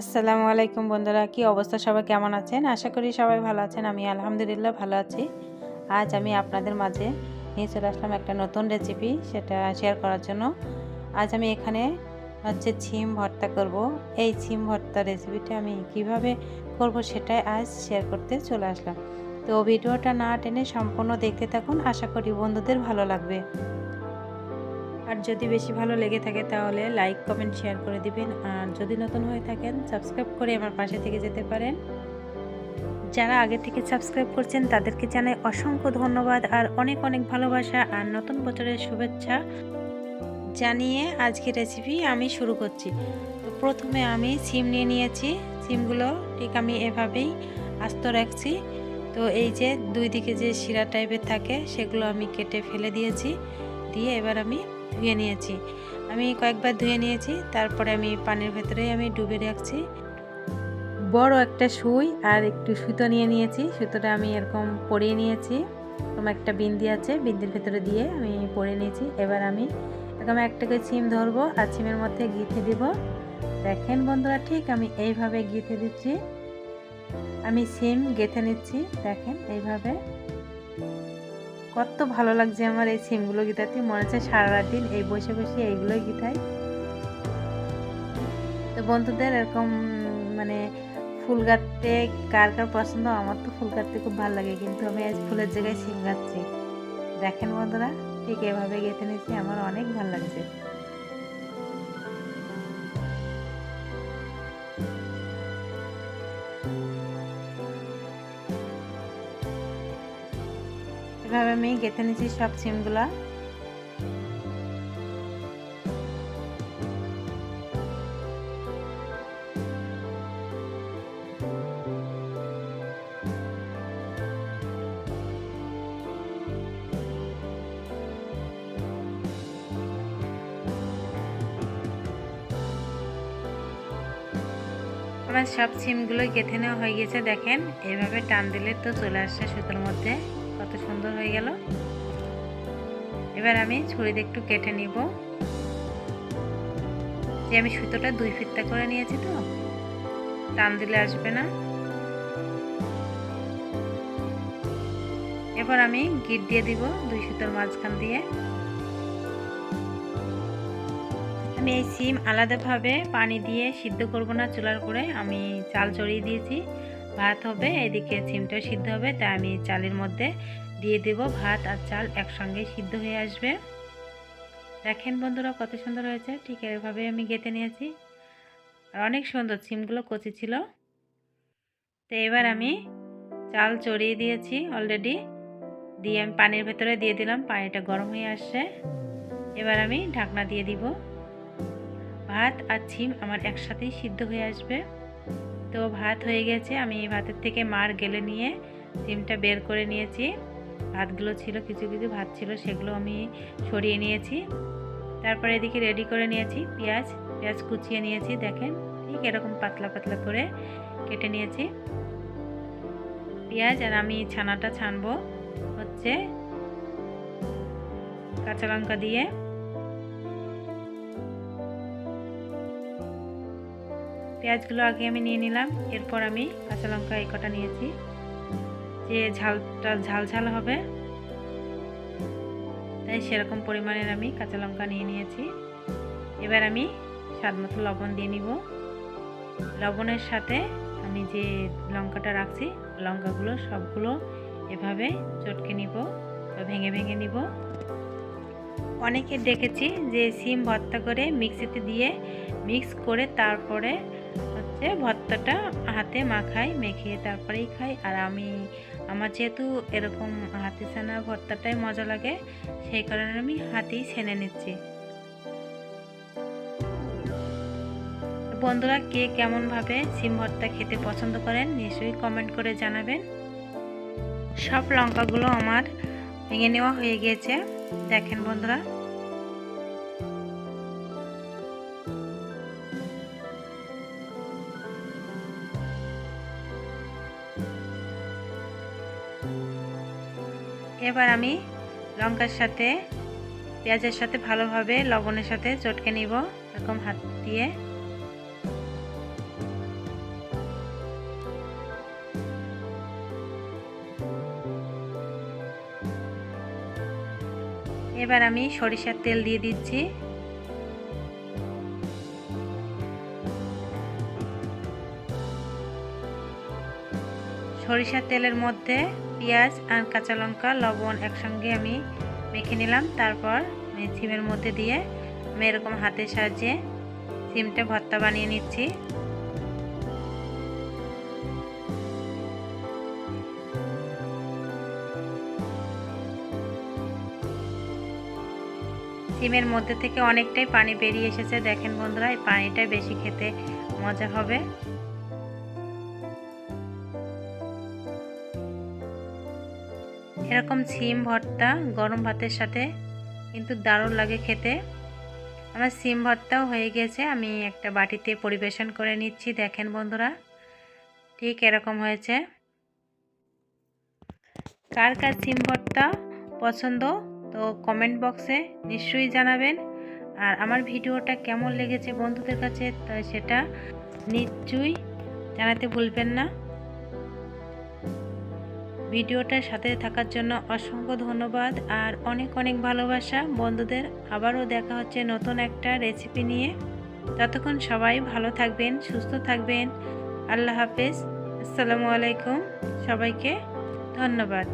আসসালামু আলাইকুম বন্ধুরা, কি অবস্থা? সবাই কেমন আছেন? আশা করি সবাই ভালো আছেন, আমি আলহামদুলিল্লাহ ভালো আছি। আজ আমি আপনাদের মাঝে নিয়ে চলে আসলাম একটা নতুন রেসিপি সেটা শেয়ার করার জন্য। আজ আমি এখানে হচ্ছে ছিম ভর্তা করব। এই ছিম ভর্তা রেসিপিটা আমি কীভাবে করব সেটাই আজ শেয়ার করতে চলে আসলাম। তো ভিডিওটা না টেনে সম্পূর্ণ দেখতে থাকুন, আশা করি বন্ধুদের ভালো লাগবে। আর যদি বেশি ভালো লেগে থাকে তাহলে লাইক, কমেন্ট, শেয়ার করে দিবেন। আর যদি নতুন হয়ে থাকেন, সাবস্ক্রাইব করে আমার পাশে থেকে যেতে পারেন। যারা আগে থেকে সাবস্ক্রাইব করছেন, তাদেরকে জানাই অসংখ্য ধন্যবাদ আর অনেক অনেক ভালোবাসা আর নতুন বছরের শুভেচ্ছা জানিয়ে আজকে রেসিপি আমি শুরু করছি। তো প্রথমে আমি সিম নিয়ে নিয়েছি। সিমগুলো ঠিক আমি এভাবেই আস্ত রাখছি। তো এই যে দুই দিকে যে শিরা টাইপের থাকে, সেগুলো আমি কেটে ফেলে দিয়েছি। দিয়ে এবার আমি ধুয়ে নিয়েছি। আমি কয়েকবার ধুয়ে নিয়েছি, তারপরে আমি পানির ভেতরে আমি ডুবে রাখছি। বড় একটা সুই আর একটু সুতো নিয়ে নিয়েছি, সুতোটা আমি এরকম পরিয়ে নিয়েছি। এরকম একটা বিন্দি আছে, বিন্দির ভেতরে দিয়ে আমি পরে নিয়েছি। এবার আমি এরকম একটাকে সিম ধরবো আর সিমের মধ্যে গিথে দিব। দেখেন বন্ধুরা, ঠিক আমি এইভাবে গিথে দিচ্ছি। আমি সিম গেঁথে নিচ্ছি, দেখেন এইভাবে। কত ভালো লাগছে আমার এই সিমগুলো গীতাতে। মনে হচ্ছে সারা দিন এই বসে বসে এইগুলোই গীতাই তো বন্ধুদের এরকম মানে ফুল গাঁথতে কার কার পছন্দ? আমার তো ফুল কাটতে খুব ভালো লাগে, কিন্তু আমি আজ ফুলের জায়গায় সিম গাচ্ছি দেখেন বন্ধুরা, ঠিক এভাবে গেঁথে নিয়েছি, আমার অনেক ভালো লাগছে। এভাবে আমি গেঁথে নিয়েছি সব সিমগুলা। আমার সব সিমগুলো গেঁথে নেওয়া হয়ে গেছে, দেখেন। এভাবে টান দিলে তো চলে আসছে সুতোর মধ্যে। কত সুন্দর হয়ে গেল। এবার আমি ছুরিতে একটু কেটে নিব। যে আমি সুতোটা দুই ফিত্তা করে নিয়েছি তো, টান দিলে আসবে না। এবার আমি গিট দিয়ে দিব দুই সুতোর মাঝখান দিয়ে। আমি এই সিম আলাদাভাবে পানি দিয়ে সিদ্ধ করব না চুলার করে, আমি চাল চড়িয়ে দিয়েছি। ভাত হবে, এদিকে সিমটা সিদ্ধ হবে তাই আমি চালের মধ্যে দিয়ে দেব ভাত আর চাল একসঙ্গে সিদ্ধ হয়ে আসবে। দেখেন বন্ধুরা কত সুন্দর হয়েছে, ঠিক এভাবে আমি গেঁথে নিয়েছি। আর অনেক সুন্দর সিমগুলো কচি ছিল। তো এবার আমি চাল চড়িয়ে দিয়েছি অলরেডি দিয়ে আমি পানির ভেতরে দিয়ে দিলাম, পানিটা গরম হয়ে আসছে। এবার আমি ঢাকনা দিয়ে দিব। ভাত আর ছিম আমার একসাথেই সিদ্ধ হয়ে আসবে। তো ভাত হয়ে গেছে। আমি ভাতের থেকে মার গেলে নিয়ে সিমটা বের করে নিয়েছি। ভাতগুলো ছিল, কিছু কিছু ভাত ছিল, সেগুলো আমি সরিয়ে নিয়েছি। তারপরে এদিকে রেডি করে নিয়েছি পেঁয়াজ। পেঁয়াজ কুচিয়ে নিয়েছি, দেখেন। ঠিক এরকম পাতলা পাতলা করে কেটে নিয়েছি। পেঁয়াজ আর আমি ছানাটা ছানবো হচ্ছে কাঁচা লঙ্কা দিয়ে। পেঁয়াজগুলো আগে আমি নিয়ে নিলাম, এরপর আমি কাঁচা লঙ্কা এই কটা নিয়েছি। যে ঝালটা, ঝাল ঝাল হবে, তাই সেরকম পরিমাণের আমি কাঁচা লঙ্কা নিয়ে নিয়েছি। এবার আমি স্বাদ মতো লবণ দিয়ে নিব। লবণের সাথে আমি যে লঙ্কাটা রাখছি, লঙ্কাগুলো সবগুলো এভাবে চটকে নিব বা ভেঙে ভেঙে নিব। অনেকে দেখেছি যে সিম ভর্তা করে মিক্সিতে দিয়ে মিক্স করে তারপরে হচ্ছে ভর্তাটা হাতে মাখাই মেখে তারপরেই খাই। আর আমি, আমার যেহেতু এরকম হাতে ছানা ভর্তাটাই মজা লাগে, সেই কারণে আমি হাতেই ছেনে নিচ্ছি। বন্ধুরা, কে কেমনভাবে সিম ভর্তা খেতে পছন্দ করেন, নিশ্চয়ই কমেন্ট করে জানাবেন। সব লঙ্কাগুলো আমার ভেঙে নেওয়া হয়ে গিয়েছে দেখেন বন্ধুরা এবার আমি লঙ্কার সাথে, পেঁয়াজের সাথে ভালোভাবে, লবণের সাথে চটকে নিব এরকম হাত দিয়ে। এবার আমি সরিষার তেল দিয়ে দিচ্ছি। সরিষার তেলের মধ্যে পেঁয়াজ আর কাঁচা লঙ্কা লবণ একসঙ্গে আমি মেখে নিলাম। তারপর সিমের মধ্যে দিয়ে আমি এরকম হাতের সাহায্যে সিমটা ভর্তা বানিয়ে নিচ্ছি। সিমের মধ্যে থেকে অনেকটাই পানি বেরিয়ে এসেছে। দেখেন বন্ধুরা, এই পানিটাই বেশি খেতে মজা হবে। এরকম সিম ভর্তা, গরম ভাতের সাথে কিন্তু দারুণ লাগে খেতে। আমার সিম ভর্তাও হয়ে গেছে, আমি একটা বাটিতে পরিবেশন করে নিচ্ছি, দেখেন বন্ধুরা, ঠিক এরকম হয়েছে। কার কার সিম ভর্তা পছন্দ, তো কমেন্ট বক্সে নিশ্চয়ই জানাবেন। আর আমার ভিডিওটা কেমন লেগেছে বন্ধুদের কাছে সেটা নিশ্চয়ই জানাতে ভুলবেন না। ভিডিওটার সাথে থাকার জন্য অসংখ্য ধন্যবাদ আর অনেক অনেক ভালোবাসা। বন্ধুদের আবারও দেখা হচ্ছে নতুন একটা রেসিপি নিয়ে। ততক্ষণ সবাই ভালো থাকবেন, সুস্থ থাকবেন। আল্লাহ হাফেজ। আসসালামু আলাইকুম। সবাইকে ধন্যবাদ।